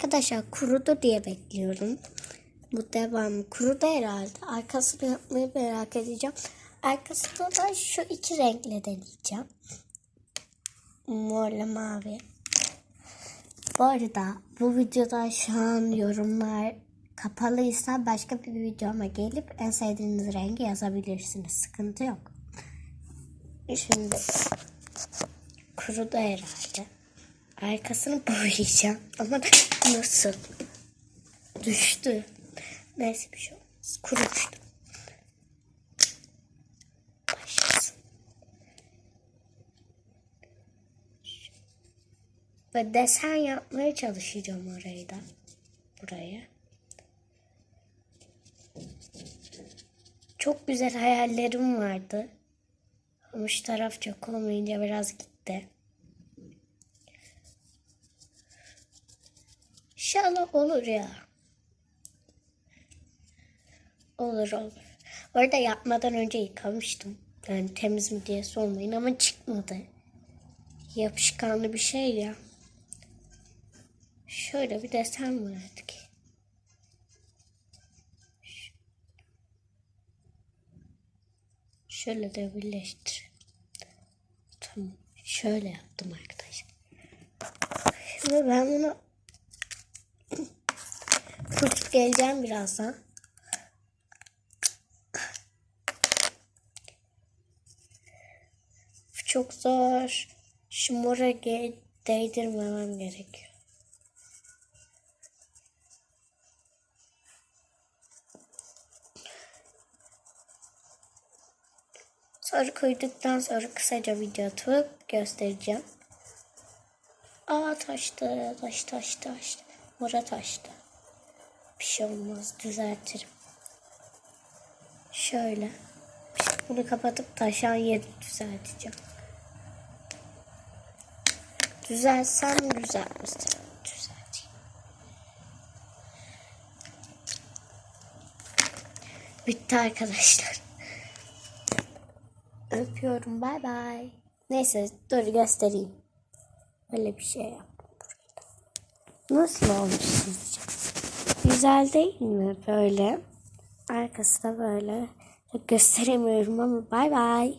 arkadaşlar kurudu diye bekliyorum. Bu devam kurudu herhalde. Arkasını yapmayı merak edeceğim. Arkasını da şu iki renkle deneyeceğim. Morla mavi. Bu arada bu videoda şu an yorumlar kapalıysa başka bir videoma gelip en sevdiğiniz rengi yazabilirsiniz. Sıkıntı yok. Şimdi kurudu herhalde. Arkasını boyayacağım. Ama nasıl? Düştü. Neyse bir şey olmaz. Kurumuştu. Ve desen yapmaya çalışacağım orayı da. Buraya. Çok güzel hayallerim vardı. Ama şu taraf çok olmayınca biraz gitti. İnşallah olur ya. Olur olur. Orada yapmadan önce yıkamıştım. Yani temiz mi diye sormayın ama çıkmadı. Yapışkanlı bir şey ya. Şöyle bir desen artık. Şöyle de birleştir. Tamam. Şöyle yaptım arkadaşlar. Şimdi ben bunu tutup geleceğim birazdan. Çok zor. Şu mora değdirmemem gerekiyor. Sonra koyduktan sonra kısaca video atıp göstereceğim. Aa taştı, taş taş taş. Mora taştı. Bir şey olmaz, düzeltirim. Şöyle. İşte bunu kapatıp taşan yeri düzelteceğim. Düzelsem düzeltmiştim. Düzelteyim. Bitti arkadaşlar. Öpüyorum. Bay bay. Neyse dur göstereyim. Böyle bir şey burada. Nasıl olmuş sizce? Güzel değil mi böyle? Arkası da böyle. Çok gösteremiyorum ama bay bay.